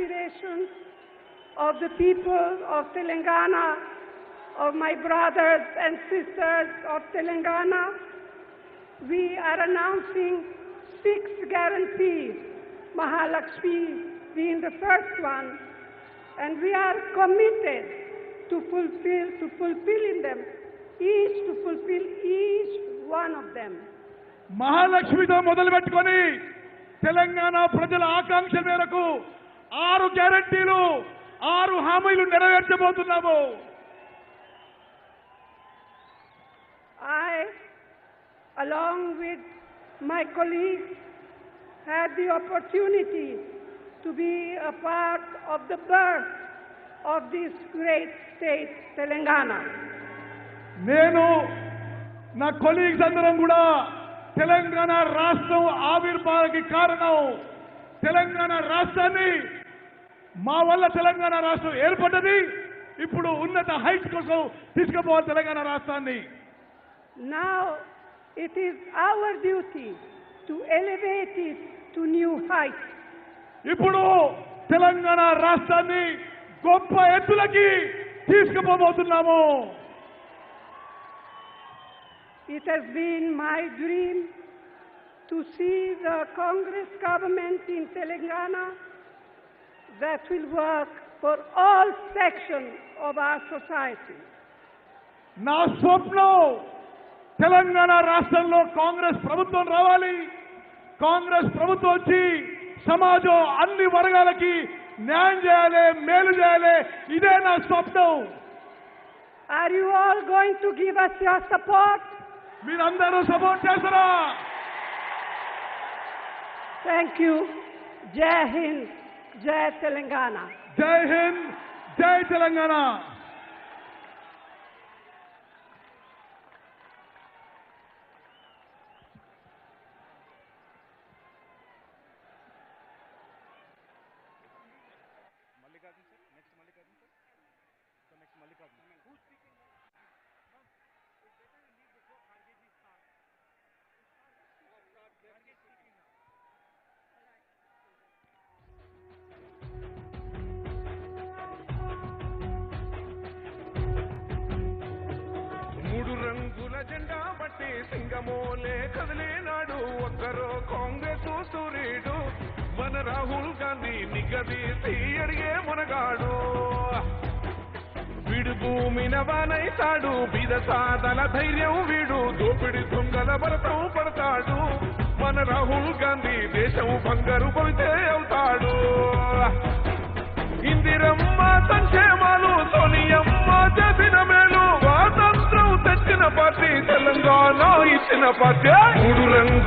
aspirations of the people of Telangana, of my brothers and sisters of Telangana, we are announcing six guarantees, Mahalakshmi being the first one, and we are committed to fulfill, to fulfilling them, each to fulfill each one of them. మహాలక్ష్మితో మొదలు పెట్టుకొని తెలంగాణ ప్రజల ఆకాంక్ష మేరకు ఆరు గ్యారంటీలు ఆరు హామీలు నెరవేర్చబోతున్నాము I, along with my colleagues, had the opportunity to be a part of the birth of this great state, Telangana. నేను నా కొలీగ్స్ అందరం కూడా తెలంగాణ రాష్ట్రం ఆవిర్భావానికి కారణం తెలంగాణ రాష్ట్రాన్ని మా వల్ల తెలంగాణ రాష్ట్రం ఏర్పడ్డది. ఇప్పుడు ఉన్నత హైట్ కోసం తీసుకుపోవాలి తెలంగాణ రాష్ట్రాన్ని. Now it is our duty to elevate it to new height ఇప్పుడు తెలంగాణ రాష్ట్రాన్ని గొప్ప ఎత్తులకి తీసుకుపోబోతున్నాము. It has been my dream to see the Congress government in Telangana that will work for all sections of our society. నా స్వప్నం తెలంగాణ రాష్ట్రంలో కాంగ్రెస్ ప్రభుత్వం రావాలి కాంగ్రెస్ ప్రభుత్వం వచ్చి సమాజం అన్ని వర్గాలకి న్యాయం చేయాలి మేలు చేయాలి ఇదే నా స్వప్నం Are you all going to give us your support? మీరందరూ సపోర్ట్ చేస్తారా Thank you. Jai Hind, Jai Telangana. Jai Hind, Jai Telangana. జెండా బట్టి సింగమోలే కదిలేనాడు ఒక్కరో కాంగ్రెస్ సూర్యుడు. మన రాహుల్ గాంధీ నిగదీసి అడిగే మునగాడు. వీడు భూమి నవానైతాడు బీద సాదల ధైర్యం వీడు. దోపిడి దొంగల భరతం పడతాడు. మన రాహుల్ గాంధీ దేశం బంగారు పవితే అవుతాడు. పార్టీ తెలంగాణ ఇచ్చిన పార్టీ. మూడు రంగు